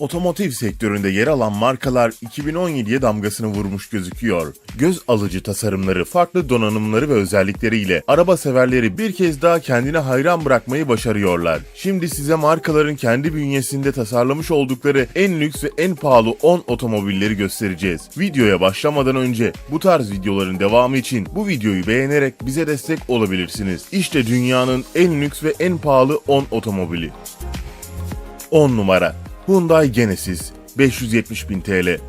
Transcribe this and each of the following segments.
Otomotiv sektöründe yer alan markalar 2017'ye damgasını vurmuş gözüküyor. Göz alıcı tasarımları, farklı donanımları ve özellikleriyle araba severleri bir kez daha kendine hayran bırakmayı başarıyorlar. Şimdi size markaların kendi bünyesinde tasarlamış oldukları en lüks ve en pahalı 10 otomobilleri göstereceğiz. Videoya başlamadan önce bu tarz videoların devamı için bu videoyu beğenerek bize destek olabilirsiniz. İşte dünyanın en lüks ve en pahalı 10 otomobili. 10 numara Hyundai Genesis 570.000 TL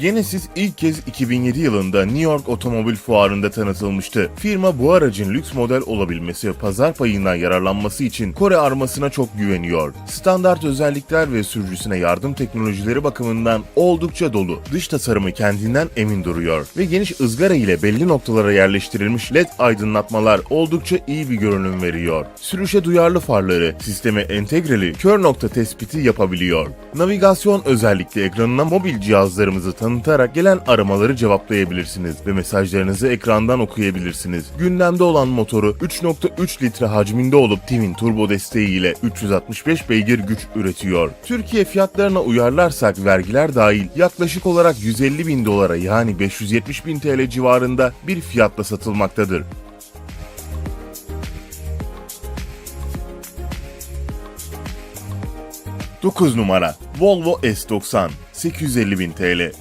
Genesis ilk kez 2007 yılında New York Otomobil Fuarı'nda tanıtılmıştı. Firma bu aracın lüks model olabilmesi ve pazar payından yararlanması için Kore armasına çok güveniyor. Standart özellikler ve sürücüsüne yardım teknolojileri bakımından oldukça dolu. Dış tasarımı kendinden emin duruyor ve geniş ızgara ile belli noktalara yerleştirilmiş LED aydınlatmalar oldukça iyi bir görünüm veriyor. Sürüşe duyarlı farları, sisteme entegreli kör nokta tespiti yapabiliyor. Navigasyon özellikli ekranına mobil cihazlarımızı tanıtarak gelen aramaları cevaplayabilirsiniz ve mesajlarınızı ekrandan okuyabilirsiniz. Gündemde olan motoru 3.3 litre hacminde olup Twin turbo desteğiyle 365 beygir güç üretiyor. Türkiye fiyatlarına uyarlarsak vergiler dahil yaklaşık olarak 150 bin dolara yani 570 bin TL civarında bir fiyatla satılmaktadır. Dokuz numara Volvo S90 850 bin TL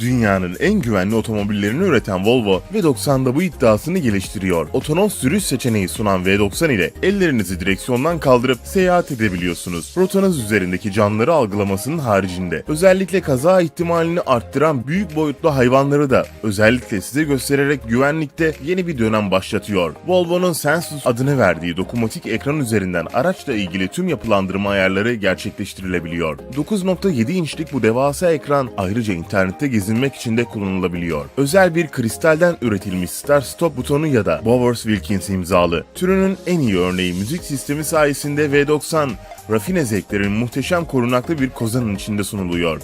Dünyanın en güvenli otomobillerini üreten Volvo V90'da bu iddiasını geliştiriyor. Otonom sürüş seçeneği sunan V90 ile ellerinizi direksiyondan kaldırıp seyahat edebiliyorsunuz. Rotanız üzerindeki canlıları algılamasının haricinde özellikle kaza ihtimalini arttıran büyük boyutlu hayvanları da özellikle size göstererek güvenlikte yeni bir dönem başlatıyor. Volvo'nun Sensus adını verdiği dokunmatik ekran üzerinden araçla ilgili tüm yapılandırma ayarları gerçekleştirilebiliyor. 9.7 inçlik bu devasa ekran ayrıca internette gezinmek için de kullanılabiliyor. Özel bir kristalden üretilmiş Start Stop butonu ya da Bowers Wilkins imzalı. Türünün en iyi örneği müzik sistemi sayesinde V90 rafine zevklerin muhteşem korunaklı bir kozanın içinde sunuluyor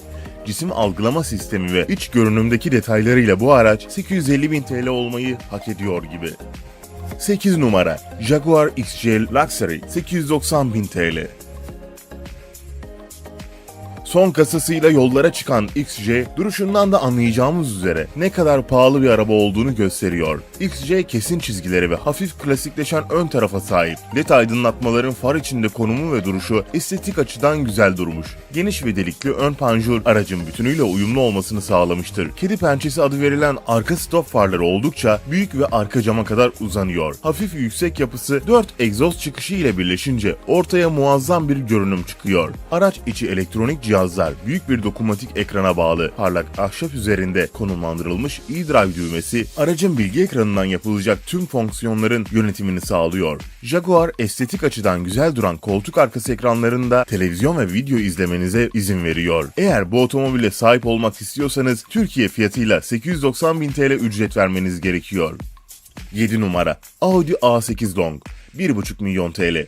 cisim algılama sistemi ve iç görünümdeki detaylarıyla bu araç 850 bin TL olmayı hak ediyor gibi. 8 numara Jaguar XJ Luxury 890 bin TL Son kasasıyla yollara çıkan XJ, duruşundan da anlayacağımız üzere ne kadar pahalı bir araba olduğunu gösteriyor. XJ kesin çizgileri ve hafif klasikleşen ön tarafa sahip. LED aydınlatmaların far içinde konumu ve duruşu estetik açıdan güzel durmuş. Geniş ve delikli ön panjur aracın bütünüyle uyumlu olmasını sağlamıştır. Kedi pençesi adı verilen arka stop farları oldukça büyük ve arka cama kadar uzanıyor. Hafif yüksek yapısı 4 egzoz çıkışı ile birleşince ortaya muazzam bir görünüm çıkıyor. Araç içi elektronik cihazlar büyük bir dokunmatik ekrana bağlı. Parlak ahşap üzerinde konumlandırılmış e-drive düğmesi aracın bilgi ekranından yapılacak tüm fonksiyonların yönetimini sağlıyor. Jaguar estetik açıdan güzel duran koltuk arkası ekranlarında televizyon ve video izlemenize izin veriyor. Eğer bu otomobile sahip olmak istiyorsanız Türkiye fiyatıyla 890 bin TL ücret vermeniz gerekiyor. 7 numara Audi A8 Long 1,5 milyon TL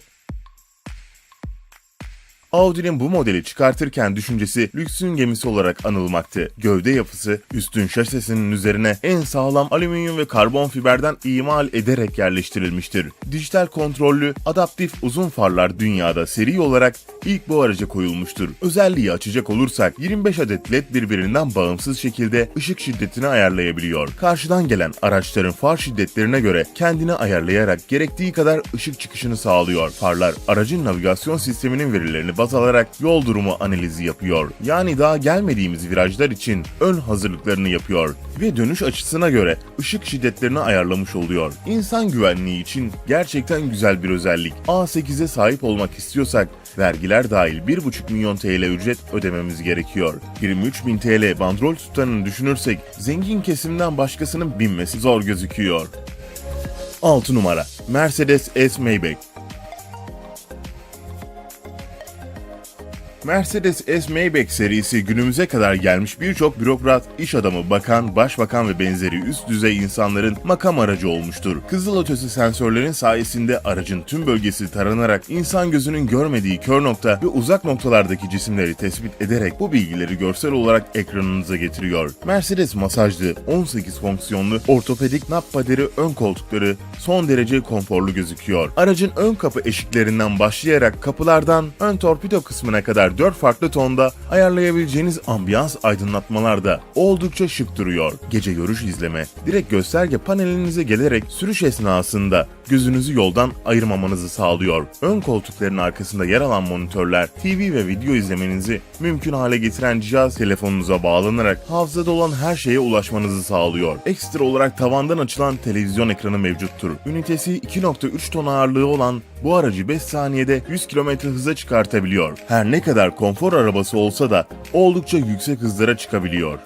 Audi'nin bu modeli çıkartırken düşüncesi lüksün gemisi olarak anılmaktı. Gövde yapısı üstün şasisinin üzerine en sağlam alüminyum ve karbon fiberden imal ederek yerleştirilmiştir. Dijital kontrollü, adaptif uzun farlar dünyada seri olarak ilk bu araca koyulmuştur. Özelliği açacak olursak 25 adet led birbirinden bağımsız şekilde ışık şiddetini ayarlayabiliyor. Karşıdan gelen araçların far şiddetlerine göre kendini ayarlayarak gerektiği kadar ışık çıkışını sağlıyor. Farlar aracın navigasyon sisteminin verilerini baz alarak yol durumu analizi yapıyor. Yani daha gelmediğimiz virajlar için ön hazırlıklarını yapıyor ve dönüş açısına göre ışık şiddetlerini ayarlamış oluyor. İnsan güvenliği için gerçekten güzel bir özellik. A8'e sahip olmak istiyorsak vergiler dahil 1,5 milyon TL ücret ödememiz gerekiyor. 23 bin TL bandrol tutanını düşünürsek zengin kesimden başkasının binmesi zor gözüküyor. 6 numara Mercedes S Maybach Mercedes S-Maybach serisi günümüze kadar gelmiş birçok bürokrat, iş adamı, bakan, başbakan ve benzeri üst düzey insanların makam aracı olmuştur. Kızılötesi sensörlerin sayesinde aracın tüm bölgesi taranarak insan gözünün görmediği kör nokta ve uzak noktalardaki cisimleri tespit ederek bu bilgileri görsel olarak ekranınıza getiriyor. Mercedes masajlı, 18 fonksiyonlu, ortopedik nap paderi ön koltukları son derece konforlu gözüküyor. Aracın ön kapı eşiklerinden başlayarak kapılardan ön torpido kısmına kadar 4 farklı tonda ayarlayabileceğiniz ambiyans aydınlatmalar da oldukça şık duruyor. Gece görüş izleme, direkt gösterge panelinize gelerek sürüş esnasında gözünüzü yoldan ayırmamanızı sağlıyor. Ön koltukların arkasında yer alan monitörler, TV ve video izlemenizi mümkün hale getiren cihaz telefonunuza bağlanarak hafızada olan her şeye ulaşmanızı sağlıyor. Ekstra olarak tavandan açılan televizyon ekranı mevcuttur. Ünitesi 2.3 ton ağırlığı olan bu aracı 5 saniyede 100 km hıza çıkartabiliyor. Her ne kadar konfor arabası olsa da oldukça yüksek hızlara çıkabiliyor.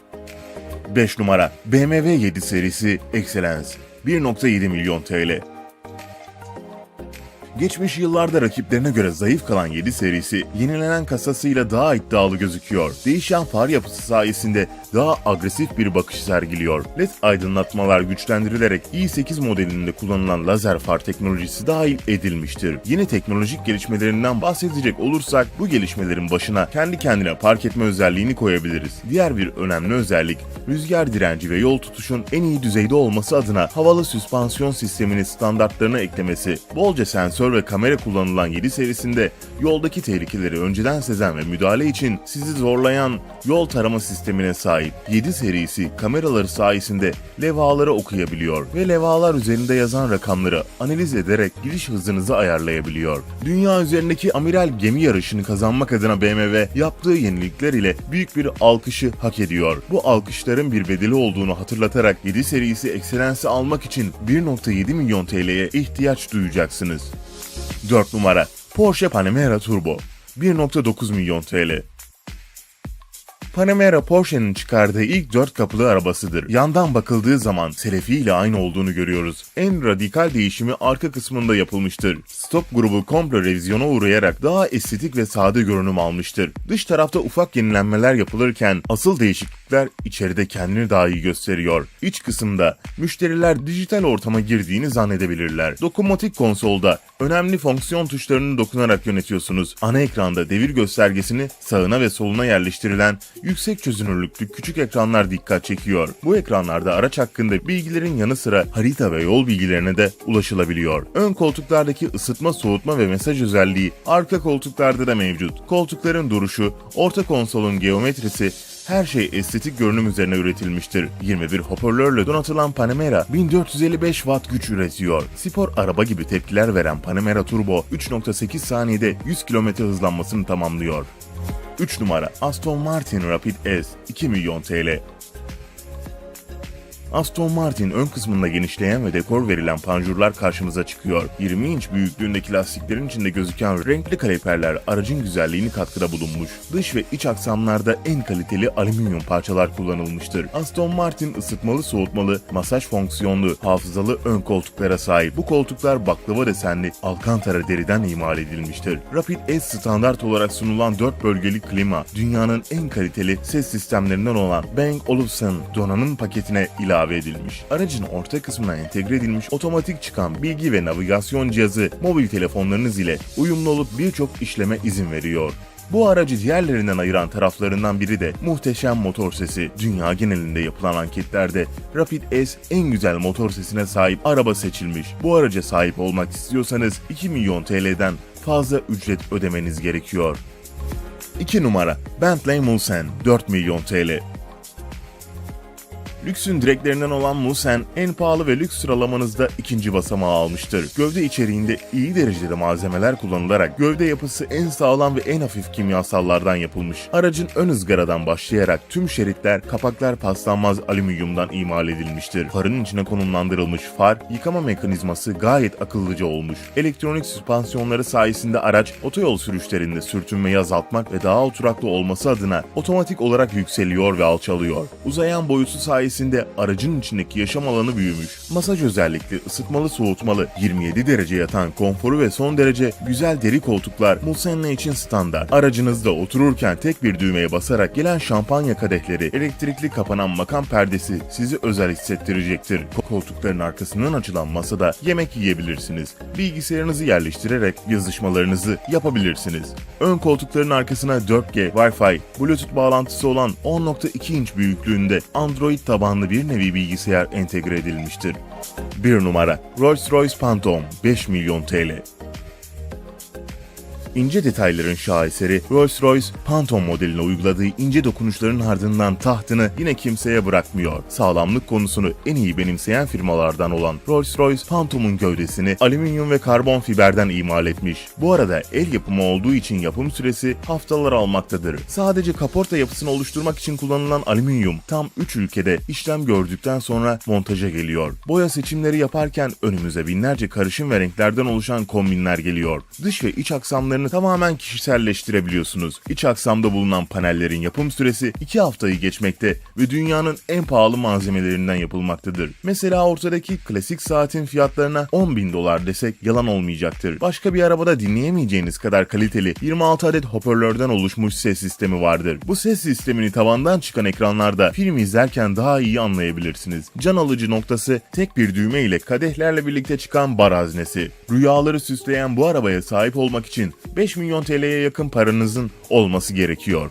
5 numara BMW 7 serisi Excellence 1.7 milyon TL Geçmiş yıllarda rakiplerine göre zayıf kalan 7 serisi yenilenen kasasıyla daha iddialı gözüküyor. Değişen far yapısı sayesinde daha agresif bir bakış sergiliyor. LED aydınlatmalar güçlendirilerek i8 modelinde kullanılan lazer far teknolojisi dahil edilmiştir. Yeni teknolojik gelişmelerinden bahsedecek olursak bu gelişmelerin başına kendi kendine park etme özelliğini koyabiliriz. Diğer bir önemli özellik rüzgar direnci ve yol tutuşun en iyi düzeyde olması adına havalı süspansiyon sistemini standartlarına eklemesi, bolca sensör ve kamera kullanılan 7 serisinde yoldaki tehlikeleri önceden sezen ve müdahale için sizi zorlayan yol tarama sistemine sahip. 7 serisi kameraları sayesinde levhaları okuyabiliyor ve levhalar üzerinde yazan rakamları analiz ederek giriş hızınızı ayarlayabiliyor. Dünya üzerindeki amiral gemi yarışını kazanmak adına BMW yaptığı yenilikler ile büyük bir alkışı hak ediyor. Bu alkışların bir bedeli olduğunu hatırlatarak 7 serisi Excellence'i almak için 1.7 milyon TL'ye ihtiyaç duyacaksınız. 4 numara Porsche Panamera Turbo 1.9 milyon TL Panamera Porsche'nin çıkardığı ilk dört kapılı arabasıdır. Yandan bakıldığı zaman Selefi ile aynı olduğunu görüyoruz. En radikal değişimi arka kısmında yapılmıştır. Stop grubu komple revizyona uğrayarak daha estetik ve sade görünüm almıştır. Dış tarafta ufak yenilenmeler yapılırken asıl değişiklikler içeride kendini daha iyi gösteriyor. İç kısımda müşteriler dijital ortama girdiğini zannedebilirler. Dokunmatik konsolda önemli fonksiyon tuşlarını dokunarak yönetiyorsunuz. Ana ekranda devir göstergesini sağına ve soluna yerleştirilen yüksek çözünürlüklü küçük ekranlar dikkat çekiyor. Bu ekranlarda araç hakkında bilgilerin yanı sıra harita ve yol bilgilerine de ulaşılabiliyor. Ön koltuklardaki ısıtma, soğutma ve mesaj özelliği arka koltuklarda da mevcut. Koltukların duruşu, orta konsolun geometrisi, her şey estetik görünüm üzerine üretilmiştir. 21 hoparlörle donatılan Panamera 1455 watt güç üretiyor. Spor araba gibi tepkiler veren Panamera Turbo 3.8 saniyede 100 km hızlanmasını tamamlıyor. 3 numara Aston Martin Rapid S 2 milyon TL Aston Martin ön kısmında genişleyen ve dekor verilen panjurlar karşımıza çıkıyor. 20 inç büyüklüğündeki lastiklerin içinde gözüken renkli kaliperler aracın güzelliğini katkıda bulunmuş. Dış ve iç aksamlarda en kaliteli alüminyum parçalar kullanılmıştır. Aston Martin ısıtmalı soğutmalı, masaj fonksiyonlu, hafızalı ön koltuklara sahip. Bu koltuklar baklava desenli Alcantara deriden imal edilmiştir. Rapid S standart olarak sunulan 4 bölgeli klima, dünyanın en kaliteli ses sistemlerinden olan Bang Olufsen donanım paketine ilave edilmiş. Aracın orta kısmına entegre edilmiş otomatik çıkan bilgi ve navigasyon cihazı mobil telefonlarınız ile uyumlu olup birçok işleme izin veriyor. Bu aracı diğerlerinden ayıran taraflarından biri de muhteşem motor sesi. Dünya genelinde yapılan anketlerde Rapid S en güzel motor sesine sahip araba seçilmiş. Bu araca sahip olmak istiyorsanız 2 milyon TL'den fazla ücret ödemeniz gerekiyor. 2 numara Bentley Mulsanne 4 milyon TL Lüksün direklerinden olan Musen en pahalı ve lüks sıralamanızda ikinci basamağı almıştır. Gövde içeriğinde iyi derecede malzemeler kullanılarak gövde yapısı en sağlam ve en hafif kimyasallardan yapılmış. Aracın ön ızgaradan başlayarak tüm şeritler, kapaklar paslanmaz alüminyumdan imal edilmiştir. Farın içine konumlandırılmış far, yıkama mekanizması gayet akıllıca olmuş. Elektronik süspansiyonları sayesinde araç otoyol sürüşlerinde sürtünmeyi azaltmak ve daha oturaklı olması adına otomatik olarak yükseliyor ve alçalıyor. Uzayan boyutu sayesinde sayesinde aracın içindeki yaşam alanı büyümüş. Masaj özellikli, ısıtmalı soğutmalı, 27 derece yatan konforu ve son derece güzel deri koltuklar Musenna için standart. Aracınızda otururken tek bir düğmeye basarak gelen şampanya kadehleri, elektrikli kapanan makam perdesi sizi özel hissettirecektir. Koltukların arkasından açılan masada yemek yiyebilirsiniz. Bilgisayarınızı yerleştirerek yazışmalarınızı yapabilirsiniz. Ön koltukların arkasına 4G, Wi-Fi, Bluetooth bağlantısı olan 10.2 inç büyüklüğünde Android tabanlı bir nevi bilgisayar entegre edilmiştir. 1 numara Rolls-Royce Phantom 5 milyon TL İnce detayların şaheseri Rolls-Royce Phantom modeline uyguladığı ince dokunuşların ardından tahtını yine kimseye bırakmıyor. Sağlamlık konusunu en iyi benimseyen firmalardan olan Rolls-Royce Phantom'un gövdesini alüminyum ve karbon fiberden imal etmiş. Bu arada el yapımı olduğu için yapım süresi haftalar almaktadır. Sadece kaporta yapısını oluşturmak için kullanılan alüminyum tam 3 ülkede işlem gördükten sonra montaja geliyor. Boya seçimleri yaparken önümüze binlerce karışım ve renklerden oluşan kombinler geliyor. Dış ve iç aksamlarını tamamen kişiselleştirebiliyorsunuz. İç aksamda bulunan panellerin yapım süresi 2 haftayı geçmekte ve dünyanın en pahalı malzemelerinden yapılmaktadır. Mesela ortadaki klasik saatin fiyatlarına 10 bin dolar desek yalan olmayacaktır. Başka bir arabada dinleyemeyeceğiniz kadar kaliteli 26 adet hoparlörden oluşmuş ses sistemi vardır. Bu ses sistemini tavandan çıkan ekranlarda film izlerken daha iyi anlayabilirsiniz. Can alıcı noktası tek bir düğme ile kadehlerle birlikte çıkan bar haznesi. Rüyaları süsleyen bu arabaya sahip olmak için 5 milyon TL'ye yakın paranızın olması gerekiyor.